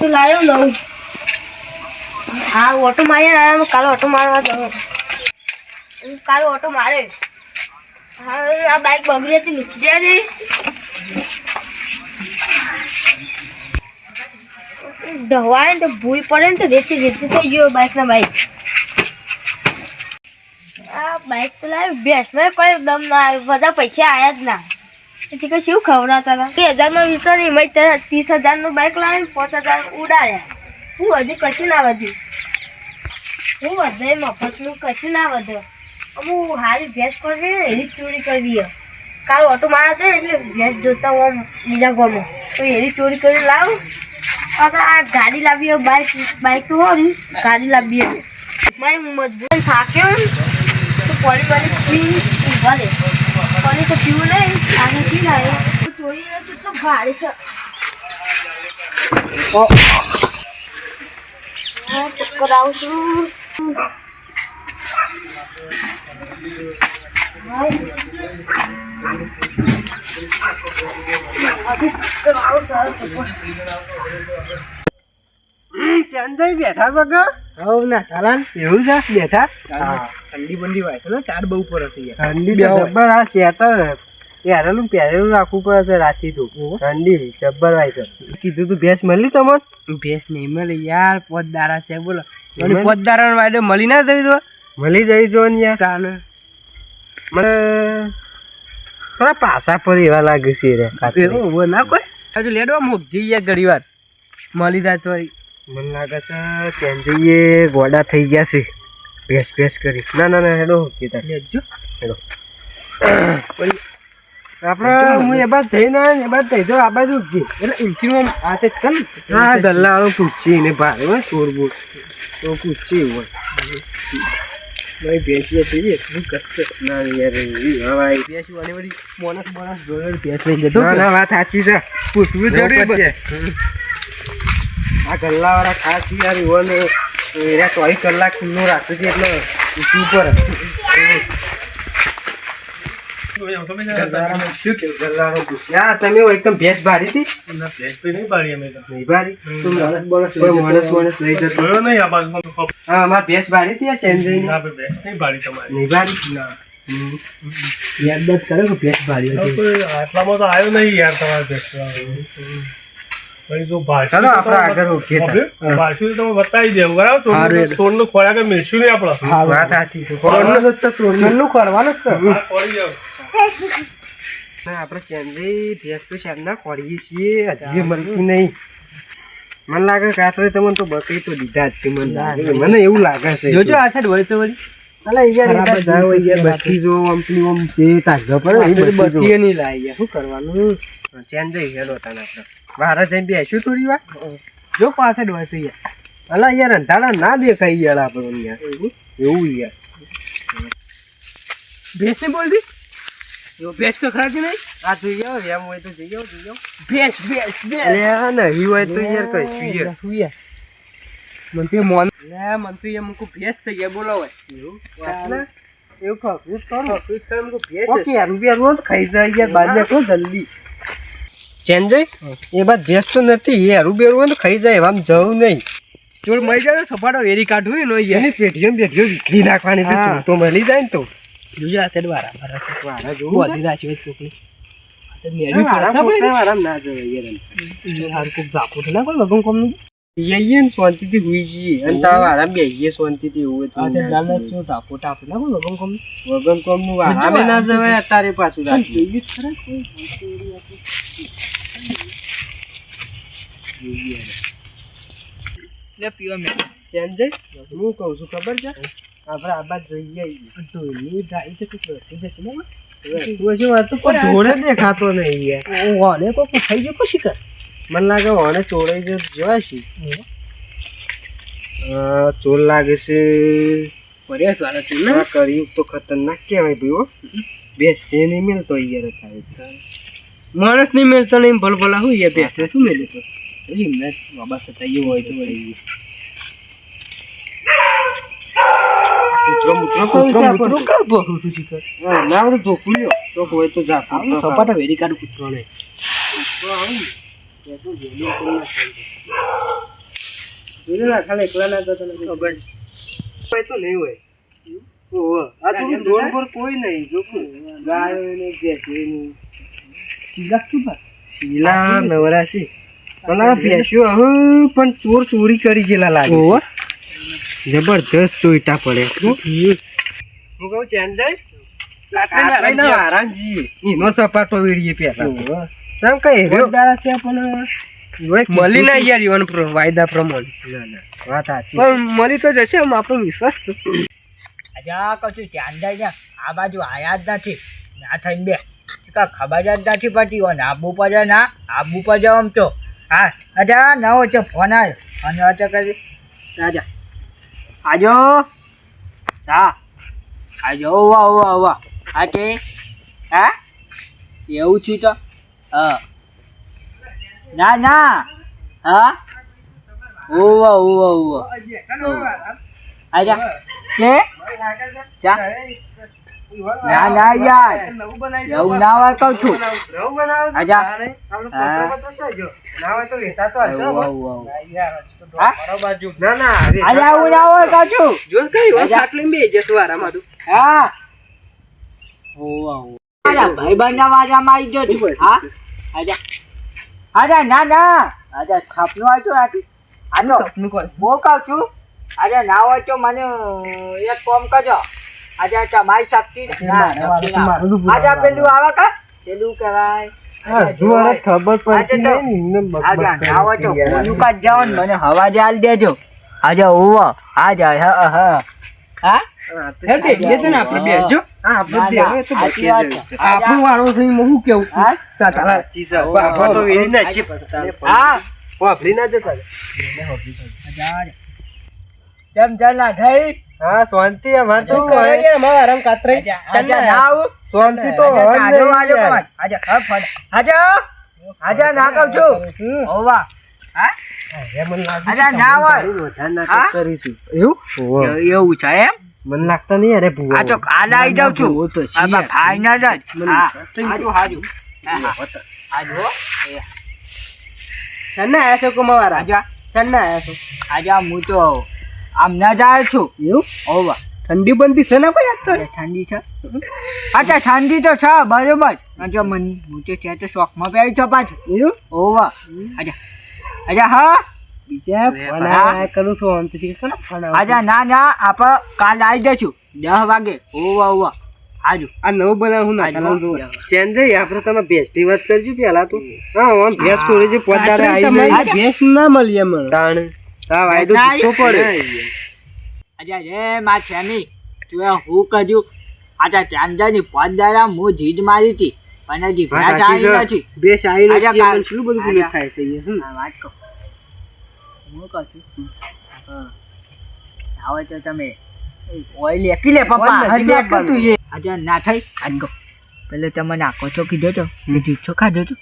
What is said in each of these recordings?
તો લાવ્યો નવું હા ઓટો મારીને આવ્યા કાલે ઓટો મારવા જવો. કાલે ઓટો મારે. હા આ બાઈક બગડી હતી, નીકળી જાય ઢવાય ને તો ભૂઈ પડે ને તો રેતી રેતી થઈ ગયો બાઇકના બાઈક. આ બાઈક તો લાવ્યું, ભેંસમાં કોઈ દમ ના આવ્યો, બધા પૈસા આવ્યા જ ના. કે શું ખવડાવતા હતા? બે હજારમાં વીસો નહીં મેં ત્યાં ત્રીસ હજારનું બાઇક લાવીને પાંચ હજાર ઉડાડ્યા. હું હજી કશું ના વધ્યું. હું વધે, મફતનું કશું ના વધે. હું હારી ભેંસ કરી એની ચોરી કરવી. કાલ ઓટો મારા છે એટલે ભેંસ જોતા હું બીજા ગમો. તો એની ચોરી કરી લાવ. હવે આ ગાડી લાવી બાઇક બાઇક તો હોરી ગાડી લાવી. મારી મજબૂત થાક્યો ને, તો પાણી પાણી ઊભા દે પાણી તો પીવું નહીં આને પી લાવે ચોરી તો એટલો ભારે છે હા, ચક્કર આવું છું ચક્કર આવું સર ચંદઈ બેઠા છો કે હવ ના તારા એવું છે? બેઠા? ઠંડી બંડી વાય છે ને બહુ યાર. ઠંડી જબ્બર આ શેટર પહેરેલું પહેરેલું રાખવું પડે છે રાતથી તો. ઠંડી જબ્બર વાય છે. કીધું તું ભેંસ મળી તમને? ભેંસ નહીં મળી યાર પોત દારા છે બોલો. પોત દારા વાડે મળી ના થયું તો. મળી જઈ જો ને યાર. તાને. મને થોડા પાસા પર એવા લાગે છે રે. ના કોઈ? હજુ લેડવા મૂકજી જઈએ ઘડી વાર મળી જાય તો મને લાગે છે જઈએ ગોડા થઈ ગયા છે. ભેસ ભેસ કરી. ના ના ના હેડો કીધા. લેજો હેડો. આપણે હું એ બાદ જઈને ને એ બાદ થઈ જાઉં આ બાજુ ગઈ એટલે ઇન્ચીમાં આ તે હા ગલ્લાવાળો પૂછી ને ભારે હોય ચોર બોર તો પૂછી હોય. ભાઈ ભેંસી એટલું કરશે ના યાર એવી હવાઈ ભેંસ વાળી વળી મોનસ મોનસ જોડે ભેંસ લઈ જતો ના ના વાત સાચી છે. પૂછવું જરૂરી જરૂરી છે. આ ગલ્લાવાળા ખાસ યાર એવોને એના ચોવીસ કલાક ખુલ્લું રાખે છે એટલે સુપર તમે એકદમ ભેંસ ભારી હતી? નહીં ભારી તો. માણસ બોણસ કોઈ માણસ માણસ લઈ જતો. હા અમારે ભેંસ ભારી હતી આ ચેન્જઈ નહીં ભારી હમ. યાદ બાદ કરે કે ભેંસ ભારી હતી. આટલામાં તો આવ્યો નહીં યાર તમારે બેસવા પછી લાગે ભાષા આપણે આગળ. તો તમે બતાવી દેવું બરાબર? હારું ચોરનું ચોરનું ખોરાક મેળશું નહીં આપણે. હા વાત સાચી છે. ચોરનું તો ચોરનું કરવાનું જ છે. હા, ખોરી જાવ. ના, આપણે ચેન્જઈ ભેંસ તો શામના ખોડીએ છીએ. હજી મળતી નહીં. મને લાગે કે રાત્રે તમને તો બકરી તો દીધા જ છે મને લાગે. મને એવું લાગે છે જોજો આ સાઈડ વળી તો વળી. અલા યાર જાવ દિવસે યાર. બત્રી જો આમથી આમ જે તાજો પડે એ બધી નહીં લાવી યાર શું કરવાનું? ચેન્જ જઈ હેડો તને આપણે બહાર જઈને બેસ્યું થોડી વાર જો પાછળ તો યાર. અલા યાર અંધારા ના દેખાય યાર આપણને યાર એવું? યાર. ભેંસ ને બોલતી? જો. ભેંસ કે ખરાતી નહીં? આ જોઈ આવો એમ હોય તો જઈ આવો જઈ આવો. ભેંસ ભેંસ ભેંસ. નહીં હોય તો યાર કઈ શું યાર? મન તો મોન લે મન તો યાર મુકુ ભેંસ થઈ ગયા બોલો હોય એટલે એવું ખબર કરો? ખબર છે મુકુ ભેંસ ઓકે રૂપિયા રોજ ખાઈ જાય યાર બાર નાખો જલ્દી. ચેન્જઈ એ બાદ ભેંસ તો નથી એ હરું બેરું હોય તો ખાઈ જાય આમ જવું નહીં. ચોર મળી જાય સપાટો વેરી કાઢવું નો એની પેઢીઓ ને પેઢીઓ વિખરી નાખવાની છે શું તો મળી જાય ને તો. જોજો દ્વારા જોવું બોધી રાશી હોય શાંતિથી હુઈ જઈએ. અને તારા વાળા બેહીએ શાંતિથી એવું ના કોઈ વગમ કોમ ના જવાય અત્યારે પાછું રાખી લે પીવા મે. ચેન્જઈ હું કહું છું ખબર છે? આપણે આ બાદ જોઈએ આવીએ. તો ડાઈ તો કેટલો થઈ જશે ને તું હજી વાત તો કોઈ જોડે દેખાતો નહીં યાર. થઈ ગયો પછી કર મને લાગે ઓને ચોરાઈ જ જવાય છે. ચોર લાગે છે. વાળા તું આ કર્યું તો ખતરનાક કહેવાય ભાઈ હો. બેસ નહીં મેળતો યાર થાય માણસ નહીં મેળતો નહીં ભલ ભલા હું યાર બેસ્ટ શું મેલે તો એમ બાબા સતાઈ હોય તો વળી સપાટા વેરી કાઢ કૂતરો ને એકલા ના ખબર તો નહીં હોય આ તો કોઈ નહીં જો કોણ. ગાયો ને ભેંસો શીલા નવરાશી પણ આ ભેંસો હવે પણ ચોર ચોરી કરી ગયેલા લાગે ઓહો. જબરજસ્ત ચોઈટા પડે. હું કહું ચેન્જાઈ એનો સપાટો વેડીએ પેલા. સામ કઈ રહ્યો દાડા પણ મળી ના યાર ઈવન વાયદા પ્રમાણે. ના ના. વાત સાચી. પણ મળી તો જશે એમ આપણો વિશ્વાસ છે. અજા કશું ધ્યાન જાય ને આ બાજુ આયા જ નથી. ના થઈને બે. કા ખબર જ નથી પડતી હોય આબુ પડે ના આબુ પડે આમ તો. હા અચ્છા નવો છે ફોન આવ્યો. અને અચા કરી રાજા આજો. હા આજો ઓવા ઓવા ઓવા હા કે? હા? એવું છું તો? હા. ના ના. હા? ઓવા ઓવા ઓવા આજા કે? ચા ના ના યાર. નવું ના હોય કઉ છું. નવું બનાવું સજો. ના હોય તો વેચાતો આવજો હો. હા? ના ના આજે આવું ના હોય કઉ છું. જો કઈ હોય. આટલે બે જતો આરામાં તું. હા. ભાઈ બંધ વાજામાં આવી ગયો છું. હા? આજા. આજા ના ના. આજા સપનું આવ્યું રાતી આનો. હું કહું છું. આજે ના હોય તો મને એક કોમ કરજો. આજે તમારી શક્તિ આજે પેલું આવે કા? પેલું કહેવાય. ખબર પડતી મને હવા જ દેજો. આજે ઓવો આજે હા હા. હા? હા, તો હે બે બે તો ને આપણે બે જો હા, આપણે ના, બે ના, હવે તો સાચી બચી વાત જશે. છે. આપણું વાળો થઈ હું કેવું હા? તારા સાચી છે. આપણે તો વેરી ના જ છે. હા. વાપરી ના જતા. જેમ જના થઈ હા શાંતિ અમારે તો આરામ કાતરે? ના શાંતિ આજે. કમાન. આજે આજે આજે ના કહું છું. ઓવા હા? આજે ના હોય. કરીશું. એવું? છે એમ? મને લાગતા નહીં અરે ભૂવા. આ તો કાલે આવી જાઉં છું. છે આ જ. હાજુ હાજુ. હાજુ સન્ના આયા છો કુમાર. આજા આજે સન્ના આયા છો. આજા હું તો આમ ના જાય છું? એવું? ઓવા ઠંડી બંધી છે ને કોઈ આજ તો? ઠંડી છે. અચ્છા ઠંડી તો છે બરોબર. જો મન હું તો ત્યાં તો શોખમાં પહેરી છો પાછું. એવું? ઓવા અચ્છા. અચ્છા હા? બીજા ફોન કરું છું ને અચ્છા ના ના આપણે કાલ આવી જઈશું. દસ વાગે. ઓવા ઓવા હાજુ. આ નવું બનાવું નાખવાનું હો. જોવા ચેન્જઈ આપણે તમે ભેંસની વાત કરજો પેલા તો. હા આમ ભેંસ ખોરે છે પોતારે આવી ભેંસ ના મળી એમ. તાણ. તા વાયદો ના, પડે. અજા રે માં છે નહીં તું હું કજુ? આજા ચાંદાની પદારા હું જીજ મારી હતી પણ હજી આવી છે. નથી. બે આજા નથી પણ બધું આજા. થાય છે હા, વાત કહું હું કહું છું હા. આવે તો તમે ઓઇલ એકી લે પપ્પા હજી નાખવાનું. તું એ. અજા ના થઈ આજ કહું પેલે તમે નાખો છો કીધો છો કે જૂઠો ખાધો છો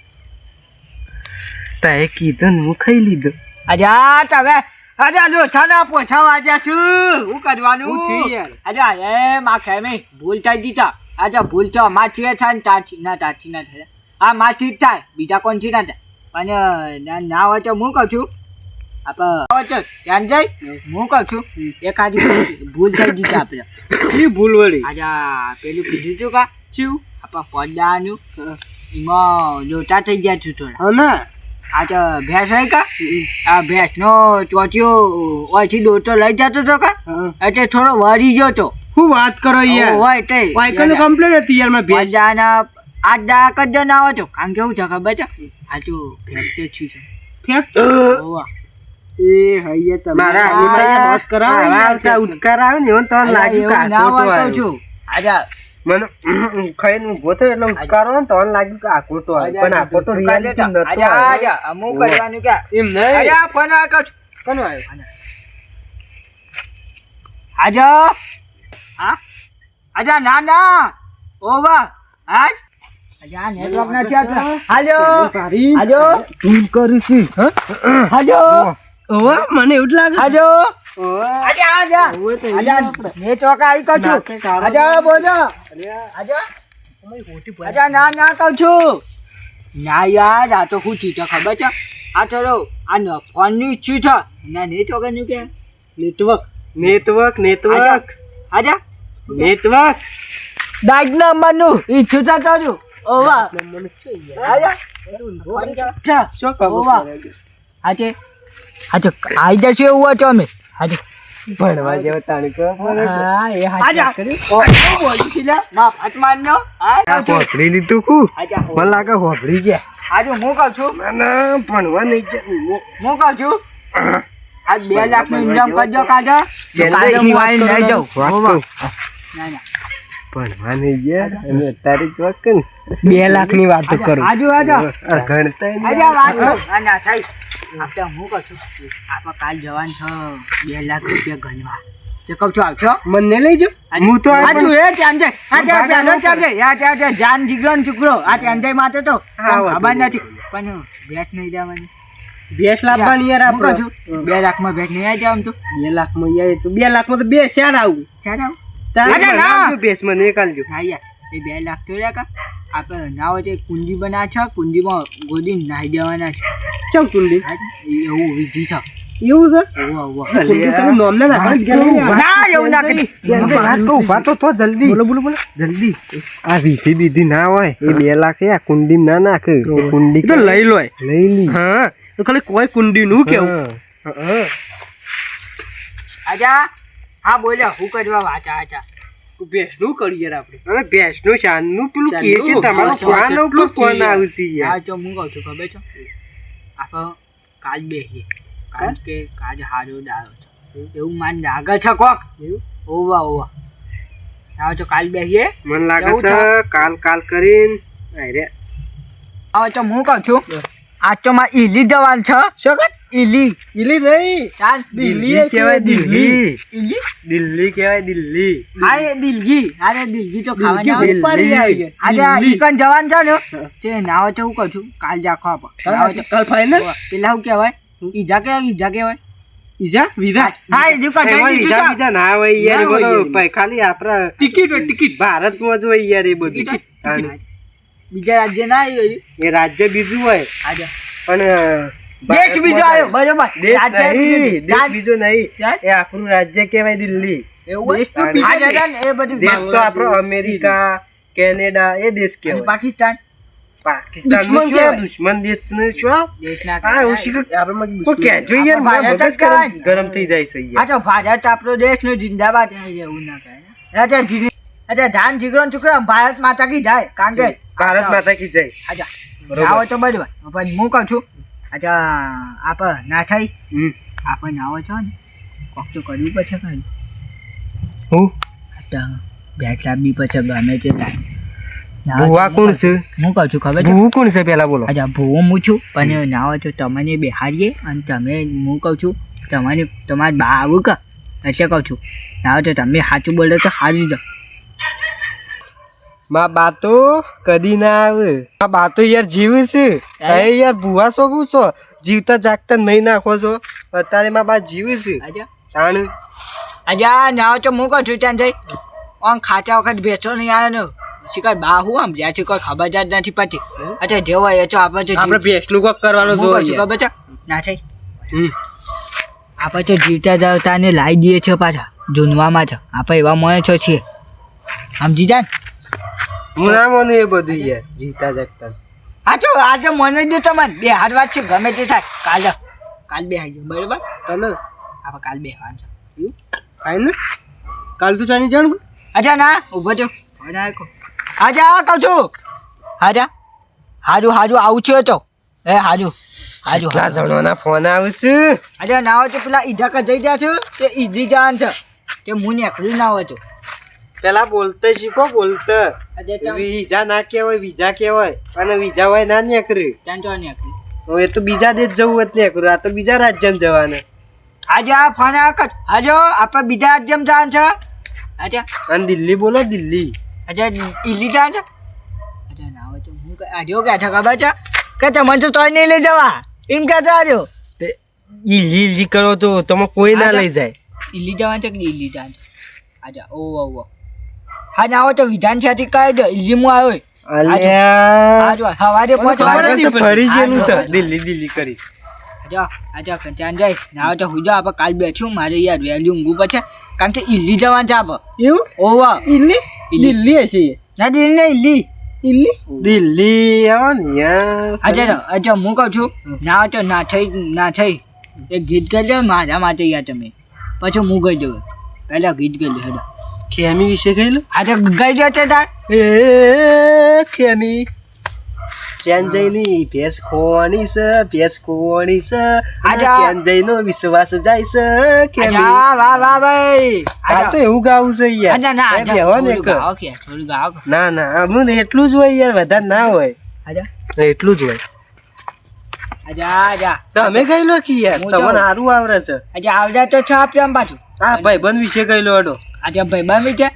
તાએ કીધું હું ખાઈ લીધો. અજા આ તમે આજે લોઠાના પોછા વાજ્યા છું. હું કરવાનું? થયું એ મા ખેમી ભૂલ થઈ દીધા આજે ભૂલ તો માછી એ છે ને ના તાછી ના થાય. આ માછી જ થાય બીજા કોણથી ના થાય? પણ ના- હોય તો હું કહું છું. આપણે જઈ હું કહું છું. એકાદ ભૂલ- થઈ દીધા આપણે કેટલી ભૂલ વળી? આજે પેલું કીધું છું કા? શું? આપણે પડદાનું એમાં લોટા થઈ ગયા છું થોડા. હા આ તો ભેંસ હોય કા? આ ભેંસનો ચોચિયો ઓછી દોડતો લઈ જતો હતો કા? એટલે થોડો વળી ગયો તો. શું વાત કરો યાર? હોય તે. વાયકલ કમ્પ્લેટ હતી યાર મેં ભેંસ? જાના આઠ દાક જ ના આવો છો? કારણ કેવું છે ખબર છે? આ તો ભેંસ છું છે. ફેંક એ હૈયે તમે. મારા આની આંગળીમાં મોજ કરાવો. આવતા ઉડકાર આવે ને એવું તને લાગ્યું કે આ ખોટો આવ્યો. છું આજા. મને ખાઈને ઊભો થયો એટલે ઉડકાર ને તોન લાગ્યું કે આ ખોટો આવે. પણ આ ખોટો રિયાલિટી નતો આજા આજા અમુક કરવાનું કે એમ નહીં. આજા ફોન આ કચ કનો આવ્યો? આજા. હા? આજા ના ના ઓવા. આજ. આજા નેટવર્ક ના છે હાલો ભારી હાલો ભૂલ કરી છે. હાલો ઓવા મને એવું લાગે. હાલો આજા આજા આજા નેટવર્ક આવી કહું છું. આજા બોલો આજા આજા ના ના કહું છું. ના યાર આ તો શું ચીજ છે ખબર છે? આ ચલો આ ન ફોનની શું છે? ના નેટ વગરનું કે નેટવર્ક. Network network. આજા નેટવર્ક. દાઈટ નંબરનું ઈચ્છું છે ચાલ્યું ઓવા. આજા? શું ખબર ઓવા. આજે? આજે આઈ જશે એવું હતો અમે. આજે ભણવા જેવો તણકો. હા એ આજા. ઓ બોલી છે મા ફટ મારનો આ આ લીધું કુ? મને લાગે હોભળી ગયા. આજે હું કહું છું? ના ના ભણવા નહીં જાય હું. કહું છું? આ બે લાખનું ઇન્જામ કરજો કાજા કાલે હું આવીને લઈ જાઉં. ના ના. ભણવા નહીં ગયા અને અત્યારે જ વખત બે લાખની વાતો કરું. આજુ આજો. વાત ના થઈ. આપણે હું કહું છું આપણે કાલ જવાન છો બે લાખ રૂપિયા ગણવા. તે કહું છું આવશો મને લઈ જાઓ. હું તો આ આજુ એ ચાંજે આ ત્યાં પહેલો ચાંજે આ ત્યાં ત્યાં જાન જીગરો ને ચુકરો આ ચાંજે માથે તો. ખબર નથી. પણ ભેંસ નહીં જવાની ભેંસ લાવવાની યાર આપણે. છું બે લાખમાં ભેંસ નહીં આવી જવાનું તો. બે લાખમાં યાર બે લાખમાં તો બે શેર આવું. શેર આવું? ના. બેસ ભેંસ મને કાલજો. હા યાર. એ બે લાખ તો રહ્યા કા? આપણે ના હોય તો કુંજી બના બનાવે છે કુંડીમાં ગોદી નાહી દેવાના છે. ચમ કુંડી? એવું વિધિ છે. એવું કુંડી તમે નોમ ના ના એવું ના કરી વાત કહું, ઊભા તો જલ્દી. બોલો બોલો બોલો. જલ્દી. આ વિધિ બીધી ના હોય એ બે લાખ આ કુંડી ના નાખે. કુંડી તો લઈ લો લઈ લી. હા તો ખાલી કોઈ કુંડી નું કેવું. આજા હા બોલ્યો હું કરવા વાચા આચા ભેંસનું કરીએ આપણે. અને ભેંસનું શાનનું પેલું કે છે તમારો ફોન ઉપર ફોન આવશે યાર. હા જો હું કહું છું ખબર છે? આપણે કાજ બેસીએ. કાજ કે કાજ હારો ડાયો છે. એવું માન લાગે છે કોક? ઓવા ઓવા. આવો છો કાલ બેહીએ મને લાગે છે કાલ કાલ કરીને અરે આવો છો હું કહું છું. આજ તો માં ઈલી જવાન છે? શું ઈલી ઈલી નહીં. ચાલ. દિલ્હી કહેવાય દિલ્હી. ઈલી દિલ્હી? કહેવાય દિલ્હી. હા એ દિલગી અરે દિલગી તો ખાવાના ઉપાડી આવી. આજે આ ઈકન જવાન છે ને તે નાવો છે હું કહું છું. કાલ જાખો આપ. કાલ ફાઈનલ પેલા શું કહેવાય? ઈજા કહેવાય ઈજા કહેવાય? ઈજા? વિધા? હા એ એમાં જઈ બીજા બીજા ના હોય યાર હોય બધો ખાલી આપણા ટિકિટ હોય ટિકિટ. ભારતમાં જ હોય યાર એ બધું. બીજા રાજ્ય ના આવી એ રાજ્ય બીજું હોય. આજે પણ દેશ બીજો આવ્યો. બરોબર. રાજ્ય નહીં દેશ બીજો નહીં. એ આપણું રાજ્ય કહેવાય દિલ્હી. દેશ તો દેશ. છે ને એ બધું દેશ તો આપણો અમેરિકા કેનેડા એ દેશ કહેવાય. પાકિસ્તાન? પાકિસ્તાન દુશ્મન શું કહેવાય. દુશ્મન દેશ ને શું આ? કહેવાય. આપણે કો કહેજો યાર ભારત મગજ ગરમ- થઈ જાય છે આ તો ભારત આપણો દેશ નો જિંદાબાદ એવું ના કહે રાજા જી અચ્છા જાન જીગરો છોકરા ભારત માતા કી જાય. કારણ કે ભારત માતા કી જાય. અચ્છા આવો તો બરોબર. પણ હું કહું છું અચ્છા આપ ના થઈ હમ. આપ નાવો છો ને કોક તો કરવું પછી કઈ. હું? અચ્છા. ભેટ બી પછી ગમે છે થાય. ભૂવા કોણ છે? હું કહું છું ખબર છે? ભૂ કોણ છે પેલા બોલો. અચ્છા ભૂવો હું છું પણ નાવો છો તમને બેહાડીએ અને તમે હું કહું છું તમારી તમારા બા આવું કા? એટલે કહું છું. નાવો છો તમે સાચું બોલો તો સારું જ માં બા તો કદી ના આવે. માં બા તો યાર જીવ છે. અરે યાર ભુવા શોખું છો? જીવતા જાગતા નહીં નાખો છો. અત્યારે માં બા જીવ છે. અચ્છા જાણ અચ્છા નાવો છો હું કહું છું ત્યાં જઈ. આમ ખાચા વખત બેસો નહીં આવ્યો ને. શીખાય બા હું આમ? જ્યાં છે કોઈ ખબર જ નથી પછી અચ્છા જેવો એ તો આપણે જો આપણે ભેસનું કોક કરવાનું છું જોઈએ. ખબર છે? ના થઈ હમ. આપણે તો જીવતા જાવતા ને લાવી દઈએ છીએ પાછા. જૂનવામાં છે આપણે એવા મળે છો છીએ. સમજી જાય ને હું ના માનું એ બધું યાર જીતા જગતા. હા તો આજે મને જો તમારે. બે હાર વાત છે ગમે તે થાય. કાલે કાલ બે હાઈ બરાબર? તને આપણે કાલ બે હાર છે ફાઈનલ કાલ તું ચાની જાણ અચ્છા ના. ઊભો છો આજા કહું છું. હાજા હાજુ હાજુ આવું છે તો. એ હાજુ. હાજુ કેટલા જણોના ફોન આવશે અચ્છા ના હોય તો પેલા ઈજા કા જઈ ગયા છે તે ઈજી જાન છે. કે હું નીકળ્યું ના હોય તો. પેલા બોલતે શીખો બોલતા. વિઝા ના કહેવાય વિઝા કહેવાય. અને વિઝા હોય ના નીકળે. ત્યાં તો નીકળ્યું હવે તો બીજા દેશ જવું જ નીકળ્યું આ તો બીજા રાજ્યમાં જવાના. આજે આ ફોન કર. હાજો આપણે બીજા રાજ્યમાં જાન છે. અચ્છા અને દિલ્હી બોલો દિલ્હી. અચ્છા ઈલી જવાનું છે? અચ્છા ના હોય તો હું આજે આજો કે છે ખબર છે? કે તમને તો તોય નહીં લઈ જવા. એમ કે છે આજો ઈલી ઈલી કરો તો તમે કોઈ ના લઈ જાય. ઈલી જવાનું છે કે ઈલી જવાનું છે? આજા ઓ ઓ ઓ હા ના હોય તો વિધાન છે કહી દો હું આવ્યો આજો સવારે પહોંચવા ફરી જેનું સર દિલ્હી દિલ્હી કરી. આજા આજા કંચાન જાય. ના તો હું આપ કાલ બેઠું. મારે યાર વેલ્યુ ઊંઘું પડશે. કારણ કે ઇલ્લી જવાનું છે આપ એવું? ઓવા. ઇલ્લી? દિલ્હી હશે. ના દિલ્હી ને ઇલ્લી. દિલ્હી દિલ્હી આવો ને યાર. અચ્છા અચ્છા હું કહું છું ના તો ના થઈ ના થઈ. એક ગીત કરી લો મારા માટે યાર તમે. પછી હું ગઈ જવું પહેલાં ગીત કરી લો હેડો. ખેમી વિશે કહી લો આજે ગઈ જશે તાર એ ખેમી ચેન્જઈની ભેસ ખોવાની છે ભેસ ખોવાની છે આજા. ચેન્જઈનો વિશ્વાસ જાય છે ખેમી વાહ વાહ વાહ ભાઈ આ તો એવું ગાવું છે યાર ના ના આજા બેહો ને એક. કે થોડું ગાવ ના ના આમનું એટલું જ હોય યાર વધારે ના હોય આજા એટલું જ હોય આજા આજા તમે કહી લો કે યાર તમને સારું આવડે છે આજે આવડે તો છ આપ્યા આમ પાછું હા ભાઈ બંધ વિશે કહી અડો આજે ભાઈ બમી છે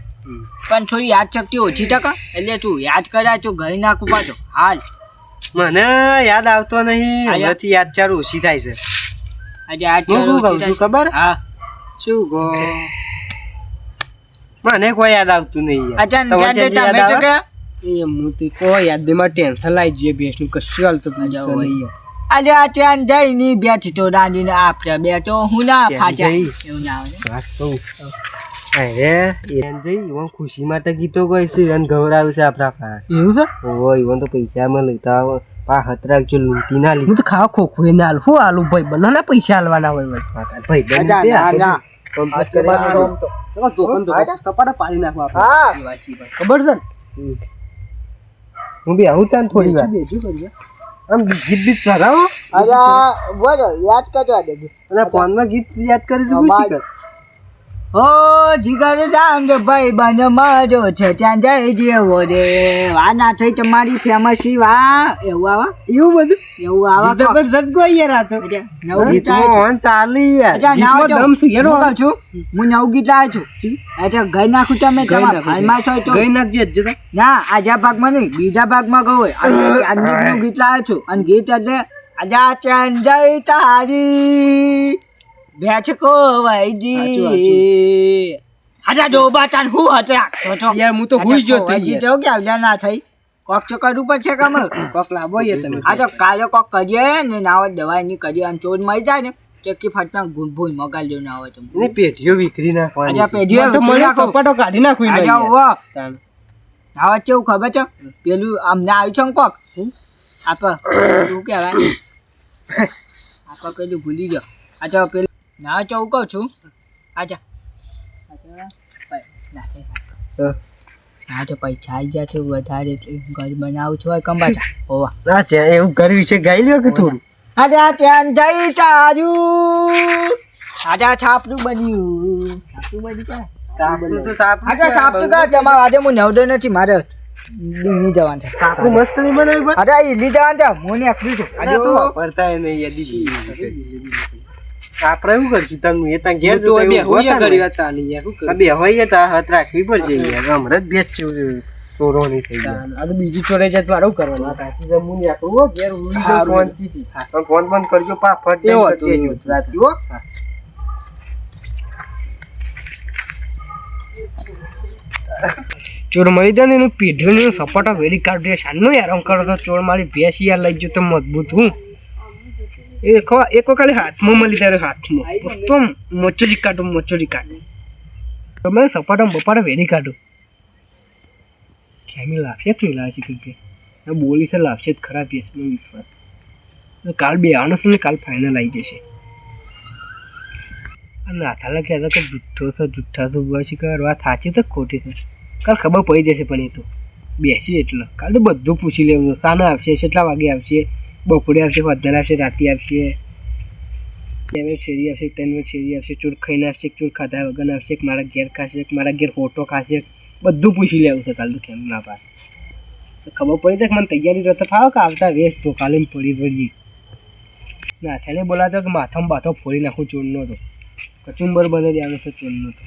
પણ થોડી યાદ શક્તિ ઓછી ટકા. એટલે તું યાદ કર્યા તું ઘરે નાખું પાછો હાલ. મને યાદ આવતો નહીં. હમણાંથી યાદ ચાર ઓછી થાય છે. આજે યાદ હું શું કહું છું ખબર? હા. શું કહો? મને કોઈ યાદ આવતું નહીં યાર. અચ્છા તમે તો કે? એ હું તો કોઈ યાદીમાં ટેન્શન લાવી જઈએ ભેંસનું કશું હાલતું આજા નહીં આજે આ જઈ ની બેઠી તો દાંડીને આપણે બે તો હું ના ફાટ્યા. એવું ના આવે. અરે એમ જઈ ઈવન ખુશી માટે ગીતો ગાય છે અને ગૌરાવ છે આપણા પાસે એવું છે? ઓ ઈવન તો પૈસા માં લેતા આવે. પા હત રાખજો લૂંટી ના હું તો ખાવા ખોખું એને હાલ હું હાલું ભાઈ બનો પૈસા હાલવાના હોય ભાઈ ભાઈ બંધ ના, ના. સપાટા પાડી નાખવા આપણે. હા. એ વાત ભાઈ. ખબર છે ને? હું બી આવું ત્યાં થોડી વાર. આમ ગીત બીત સરાવો યાદ કરજો આજે અને ફોનમાં ગીત યાદ કરીશું શું શીખર? ઓ જીગર જાંગ ભાઈ બન મારો છે ત્યાં જઈ જેવો રે. વા ના થઈ તમારી ફેમસ વા. એવું આવા? એવું બધું? એવું આવા જબરદસ્ત ગોઈ યાર આ તો અચ્છા, ગીત છું. ચાલી યાર. દમ કહું છું. હું નવું ગીત છું. અચ્છા ગઈ નાખું તમે તમારા ફાઇલમાં છો. તો. ગઈ નાખજે તો. ના આજા ભાગમાં નહીં બીજા ભાગમાં ગયો હોય. અને ગીત લાવ્યો છું. અને ગીત એટલે આજા ચંદઈ તારી. બેચકો વૈજી આજા ડોબા તાન હું હતો યાર. હું તો હુઈ ગયો તો હજી યાર. તો કે આવल्या ના થઈ. કોક તો કરવું પડશે કામ. કોક લાવો યાર તમે. આ તો કાલે કોક કરીએ ને ના હોય દવાઈ ની કરીએ અને ચોર મરી જાય ને ચક્કી ફાટના ભૂલ ભૂલ મગાલ જેવું ના હોય તો. એની પેઢીઓ વિખરી નાખવાની આજા. પેઢીઓ તો મને સપાટો કાઢી નાખવી આજા તાણ. હવે કેવું ખબર છે? પેલું અમને આવ્યું છે ને કોક? આપ શું કહેવાય? આપ પેલું ભૂલી ગયો. અચ્છા પેલું ના ચૌ કહું છું અચ્છા ના. તો પૈસા આવી ગયા છે વધારે એટલે ઘર બનાવું છું કંબાચા ઓવા ના છે એવું ઘર વિશે ગાઈ લ્યો કે થોડું આ ત્યાં જઈ ચાર્યું આજે છાપરું બન્યું છાપનું બન્યું ક્યાં સાપનું તો સાપનું આજે છે. કા તમારે આજે હું નવડો નથી મારે દિલ્હી જવાન છે સાપનું મસ્ત નહીં બનાવ્યું અરે ઈલી જવાનું છે હું ને છું આજે તો ફરતા નહીં યાર. આપણે શું કરશું તમે એ ત્યાં ઘેર તો બે હોય ને. વાત ચાલી યાર શું બે હોય તો હાથ રાખવી પડશે યાર હમણાં જ બેસ છે ચોરોની થઈ ગયા આ તો બીજી ચોરે જાય મારું કરવાનું રાતે જમવું નહીં હો, ઘેર જાઉં સારું. શાંતિથી. પણ ફોન બંધ કરજો પા ફટ એવું હતું, હતું. રાતે હો. ચોર મળી દે ને એનું પીઢું સપાટા વેરી કાઢી શાનનો યાર કરો તો ચોર મારી ભેંસ યાર લઈ જતો મજબૂત હું એ ખવા એક વખત હાથમાં મળી ત્યારે હાથમાં પુસ્તો મોચરી કાઢું મોચરી કાઢું તમે સપાટા બપાટા વેરી કાઢું ખેમી લાવશે જ નહીં લાવશે કે કે બોલી છે લાવશે જ ખરા ભેંસનો વિશ્વાસ તો કાલ બે આવવાનો છે ને કાલ ફાઇનલ આવી જશે અને નાથાલા કહેતા તો જુઠ્ઠો છે જુઠ્ઠા તો બસ કર વાત સાચી તો ખોટી છે કાલ ખબર પડી જશે પણ એ તો બેસી એટલે કાલ તો બધું પૂછી લેવું સાનો આવશે કેટલા વાગે આવશે બપોરે આવશે વધારે આવશે, રાતે આવશે. બે મિનિટ શેરી આવશે ત્રણ મિનિટ શેરી આવશે ચૂર ખાઈને આવશે ચૂર ખાધા વગર આવશે મારા ઘેર ખાશે મારા ઘેર ફોટો ખાશે, બધું પૂછી લેવું છે કાલ તો કેમ ના પાસે તો ખબર પડી જાય કે મને તૈયારી રહેતો ફાવો કે આવતા વેસ્ટ તો કાલે પડી પડી. ના થેને બોલાતો કે માથામાં બાથો ફોડી નાખું ચોરનો તો. કચુંબર બને દેવાનો છે ચોરનો તો.